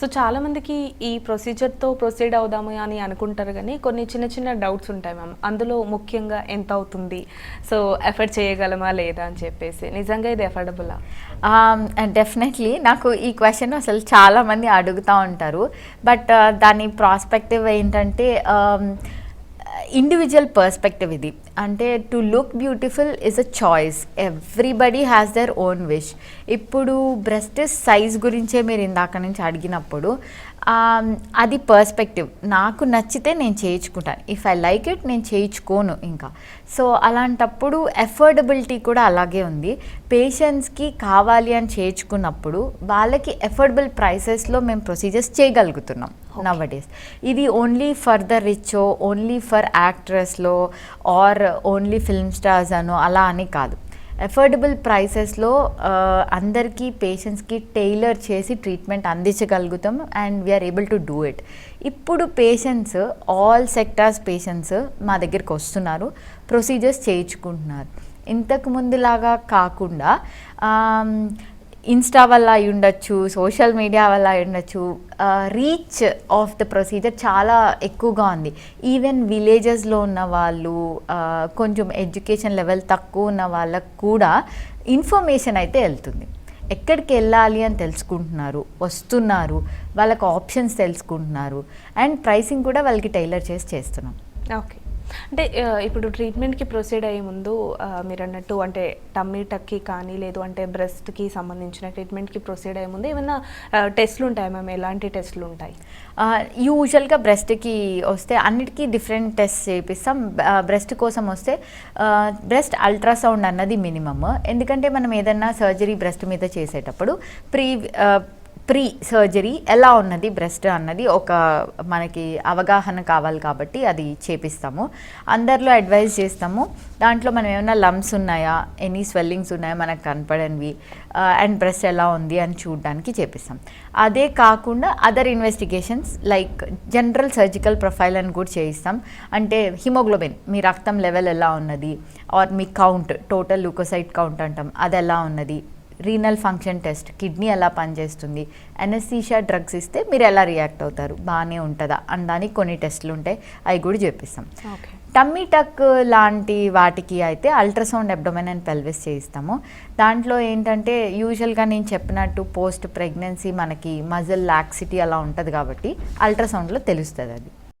So చాలా మందికి ఈ ప్రొసీజర్తో ప్రొసీడ్ అవుదాము అని అనుకుంటారు కానీ కొన్ని చిన్న చిన్న డౌట్స్ ఉంటాయి మ్యామ్ అందులో ముఖ్యంగా ఎంత అవుతుంది? సో ఎఫర్ట్ చేయగలమా లేదా అని చెప్పేసి. నిజంగా ఇది ఎఫర్డబులా డెఫినెట్లీ um, నాకు ఈ క్వశ్చన్ అసలు చాలామంది అడుగుతూ ఉంటారు. బట్ uh, దాని ప్రాస్పెక్టివ్ ఏంటంటే um, ఇండివిజువల్ పర్స్పెక్టివ్ ఇది. అంటే to look beautiful is a choice everybody has their own wish ఇప్పుడు బ్రెస్ట్ సైజ్ గురించే మీరు ఇందాక నుంచి అడిగినప్పుడు అది పర్స్పెక్టివ్ నాకు నచ్చితే నేను చేయించుకుంటాను ఇఫ్ ఐ లైక్ ఇట్ నేను చేయించుకోను ఇంకా. సో అలాంటప్పుడు ఎఫోర్డబిలిటీ కూడా అలాగే ఉంది. పేషెంట్స్కి కావాలి అని చేయించుకున్నప్పుడు వాళ్ళకి ఎఫోర్డబుల్ ప్రైసెస్లో మేము ప్రొసీజర్స్ చేయగలుగుతున్నాం నవ్ డేస్ ఇది only for the rich only for యాక్ట్రెస్లో or only film stars అనో అలా అని కాదు. ఎఫోర్డబుల్ ప్రైసెస్లో అందరికీ పేషెంట్స్కి టైలర్ చేసి treatment అందించగలుగుతాం and we are able to do it ఇప్పుడు పేషెంట్స్ ఆల్ సెక్టార్స్ పేషెంట్స్ మా దగ్గరికి వస్తున్నారు ప్రొసీజర్స్ చేయించుకుంటున్నారు. ఇంతకు ముందులాగా కాకుండా ఇన్స్టా వల్ల అయి ఉండొచ్చు సోషల్ మీడియా వల్ల అయి ఉండొచ్చు రీచ్ ఆఫ్ ద ప్రొసీజర్ చాలా ఎక్కువగా ఉంది. ఈవెన్ విలేజెస్లో ఉన్న వాళ్ళు కొంచెం ఎడ్యుకేషన్ లెవెల్ తక్కువ ఉన్న వాళ్ళకు కూడా ఇన్ఫర్మేషన్ అయితే వెళ్తుంది. ఎక్కడికి వెళ్ళాలి అని తెలుసుకుంటున్నారు వస్తున్నారు వాళ్ళకి ఆప్షన్స్ తెలుసుకుంటున్నారు అండ్ ప్రైసింగ్ కూడా వాళ్ళకి టైలర్ చేసి చేస్తున్నాం. ఓకే అంటే ఇప్పుడు ట్రీట్మెంట్కి ప్రొసీడ్ అయ్యే ముందు మీరు అన్నట్టు అంటే టమ్మీ టక్కి కానీ లేదు అంటే బ్రెస్ట్కి సంబంధించిన ట్రీట్మెంట్కి ప్రొసీడ్ అయ్యే ముందు ఏమైనా టెస్ట్లు ఉంటాయి మ్యామ్? ఎలాంటి టెస్ట్లు ఉంటాయి? యూజువల్గా బ్రెస్ట్కి వస్తే అన్నిటికీ డిఫరెంట్ టెస్ట్ చేపిస్తాం బ్రెస్ట్ కోసం వస్తే బ్రెస్ట్ అల్ట్రాసౌండ్ అన్నది మినిమమ్ ఎందుకంటే మనం ఏదన్నా సర్జరీ బ్రెస్ట్ మీద చేసేటప్పుడు ప్రీ ప్రీ సర్జరీ ఎలా ఉన్నది బ్రెస్ట్ అన్నది ఒక మనకి అవగాహన కావాలి కాబట్టి అది చేపిస్తాము. అందరిలో అడ్వైజ్ చేస్తాము. దాంట్లో మనం ఏమైనా లమ్స్ ఉన్నాయా ఎనీ స్వెల్లింగ్స్ ఉన్నాయా మనకు కనపడనివి అండ్ బ్రెస్ట్ ఎలా ఉంది అని చూడడానికి చేపిస్తాం. అదే కాకుండా other investigations like general surgical profile అని కూడా చేయిస్తాం. అంటే హిమోగ్లోబిన్ మీ రక్తం లెవెల్ ఎలా ఉన్నది ఆర్ మీ కౌంట్ టోటల్ లూకోసైట్ కౌంట్ అంటాం అది ఎలా ఉన్నది రీనల్ ఫంక్షన్ టెస్ట్ కిడ్నీ ఎలా పనిచేస్తుంది ఎనస్థీషియా డ్రగ్స్ ఇస్తే మీరు ఎలా రియాక్ట్ అవుతారు? బాగానే ఉంటుందా? అనడానికి కొన్ని టెస్టులు ఉంటాయి అవి కూడా చేపిస్తాం టమ్మీ టక్ లాంటి వాటికి అయితే అల్ట్రాసౌండ్ అబ్డోమెన్ అండ్ పెల్విస్ చేయిస్తాము. దాంట్లో ఏంటంటే యూజువల్గా నేను చెప్పినట్టు పోస్ట్ ప్రెగ్నెన్సీ మనకి మజిల్ లాక్సిటీ అలా ఉంటుంది కాబట్టి అల్ట్రాసౌండ్లో తెలుస్తుంది అది.